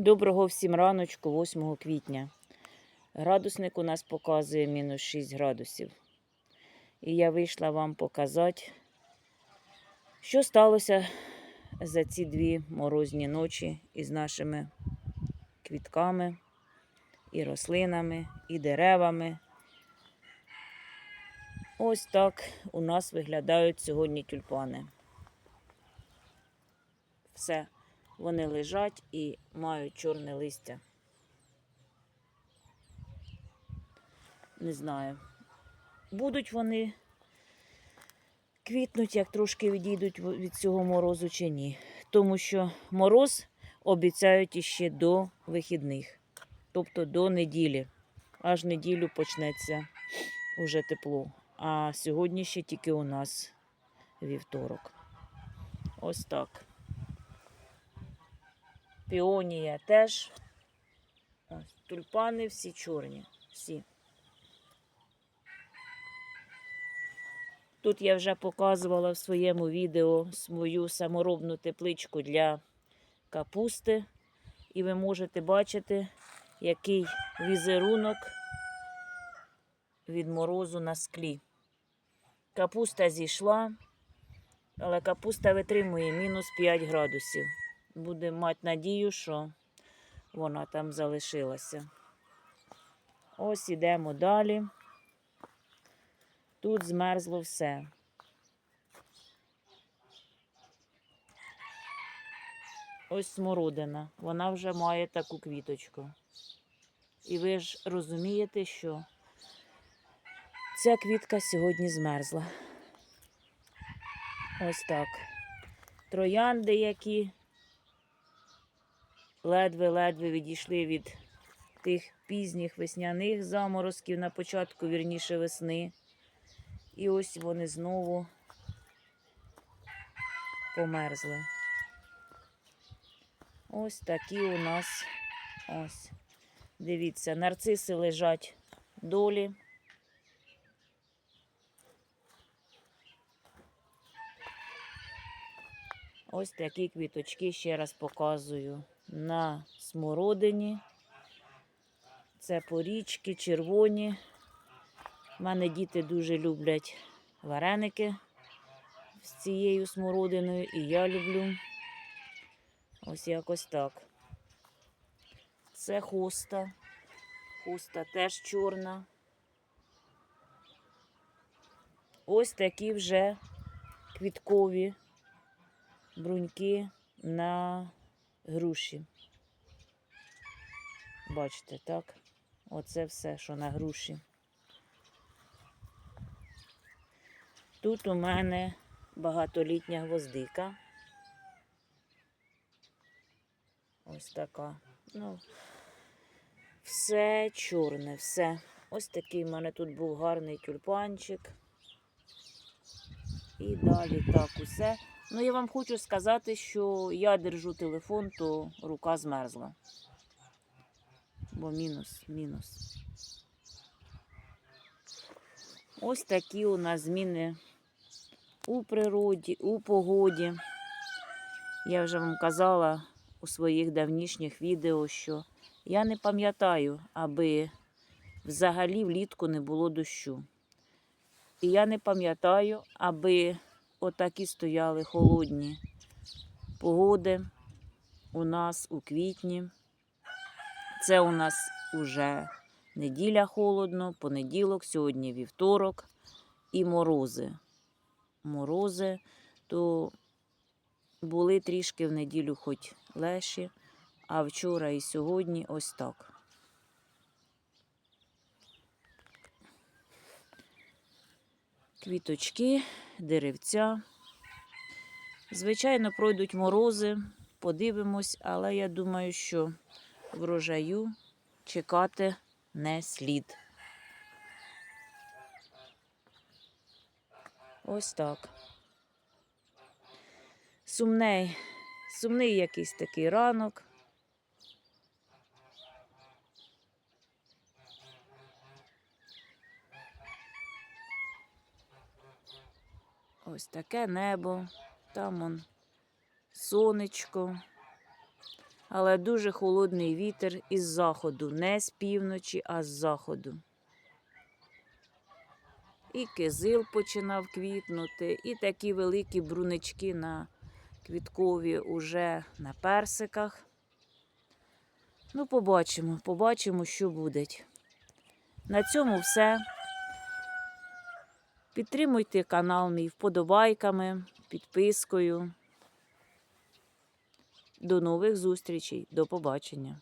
Доброго всім раночку, 8 квітня. Градусник у нас показує мінус 6 градусів. І я вийшла вам показати, що сталося за ці дві морозні ночі із нашими квітками, і рослинами, і деревами. Ось так у нас виглядають сьогодні тюльпани. Все. Вони лежать і мають чорне листя. Не знаю. Будуть вони квітнуть, як трошки відійдуть від цього морозу чи ні. Тому що мороз обіцяють іще до вихідних, тобто до неділі. Аж неділю почнеться уже тепло. А сьогодні ще тільки у нас вівторок. Ось так. Піонія теж. Ось, тюльпани всі чорні. Всі. Тут я вже показувала в своєму відео свою саморобну тепличку для капусти. І ви можете бачити, який візерунок від морозу на склі. Капуста зійшла, але капуста витримує мінус 5 градусів будемо мати надію, що вона там залишилася. Ось ідемо далі. Тут змерзло все. Ось смородина. Вона вже має таку квіточку. І ви ж розумієте, що ця квітка сьогодні змерзла. Ось так. Троянди які ледве-ледве відійшли від тих пізніх весняних заморозків на початку вірніше весни. І ось вони знову померзли. Ось такі у нас ось. Дивіться, нарциси лежать долі. Ось такі квіточки ще раз показую на смородині. Це порічки, червоні. У мене діти дуже люблять вареники з цією смородиною, і я люблю. Ось якось так. Це хуста. Хуста теж чорна. Ось такі вже квіткові бруньки на груші. Бачите, так? Оце все, що на груші. Тут у мене багатолітня гвоздика. Ось така. Ну, все чорне, все. Ось такий в мене тут був гарний тюльпанчик. І далі так усе. Ну, я вам хочу сказати, що я держу телефон, то рука змерзла. Бо мінус, мінус. Ось такі у нас зміни у природі, у погоді. Я вже вам казала у своїх давнішніх відео, що я не пам'ятаю, аби взагалі влітку не було дощу. І я не пам'ятаю, аби отакі стояли холодні погоди у нас у квітні. Це у нас уже неділя холодно, понеділок, сьогодні вівторок і морози. Морози, то були трішки в неділю хоч леші, а вчора і сьогодні ось так. Квіточки, деревця. Звичайно, пройдуть морози, подивимось, але я думаю, що врожаю чекати не слід. Ось так. Сумний, сумний якийсь такий ранок. Ось таке небо, там он сонечко. Але дуже холодний вітер із заходу, не з півночі, а з заходу. І кизил починав квітнути, і такі великі брунички на квіткові уже на персиках. Ну, побачимо, побачимо, що буде. На цьому все. Підтримуйте канал мій вподобайками, підпискою. До нових зустрічей, до побачення.